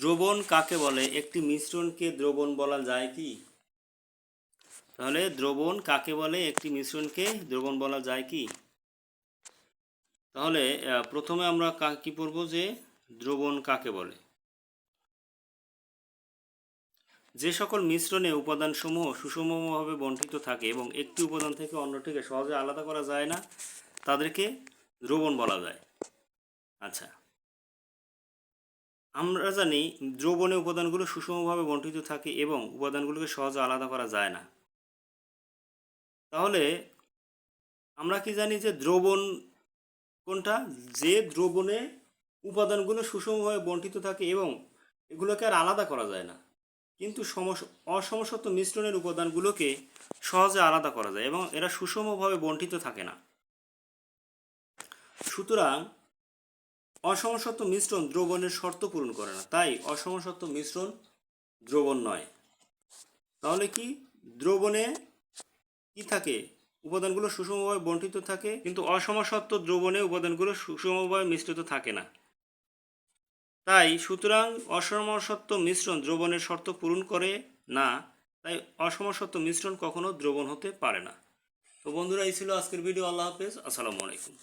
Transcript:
দ্রবণ কাকে বলে? একটি মিশ্রণকে দ্রবণ বলা যায় কি? তাহলে দ্রবণ কাকে বলে? একটি মিশ্রণকে দ্রবণ বলা যায় কি? তাহলে প্রথমে আমরা কি পড়ব যে দ্রবণ কাকে বলে? যে সকল মিশ্রণে উপাদানসমূহ সুষমভাবে বণ্টিত থাকে এবং একটি উপাদান থেকে অন্যটিকে সহজে আলাদা করা যায় না, তাদেরকে দ্রবণ বলা যায়। আচ্ছা। আমরা জানি দ্রবণে উপাদানগুলো সুষমভাবে বণ্টিত থাকে এবং উপাদানগুলোকে সহজে আলাদা করা যায় না। তাহলে আমরা কি জানি যে দ্রবণ কোনটা? যে দ্রবণে উপাদানগুলো সুষমভাবে বণ্টিত থাকে এবং এগুলোকে আর আলাদা করা যায় না। কিন্তু সমস, অসমসত্ব মিশ্রণের উপাদানগুলোকে সহজে আলাদা করা যায় এবং এরা সুষমভাবে বণ্টিত থাকে না। সুতরাং অসমসত্ব মিশ্রণ দ্রবণের শর্ত পূরণ করে না। তাই অসমসত্ব মিশ্রণ দ্রবণ নয়। তাহলে কি? দ্রবণে কি থাকে? উপাদানগুলো সুষমভাবে বণ্টিত থাকে, কিন্তু অসমসত্ব দ্রবণে উপাদানগুলো সুষমভাবে মিশ্রিত থাকে না। তাই সুতরাং অসমসত্ব মিশ্রণ দ্রবণের শর্ত পূরণ করে না, তাই অসমসত্ব মিশ্রণ কখনো দ্রবণ হতে পারে না। তো বন্ধুরা, এই ছিল আজকের ভিডিও। আল্লাহ হাফেজ। আসসালামু আলাইকুম।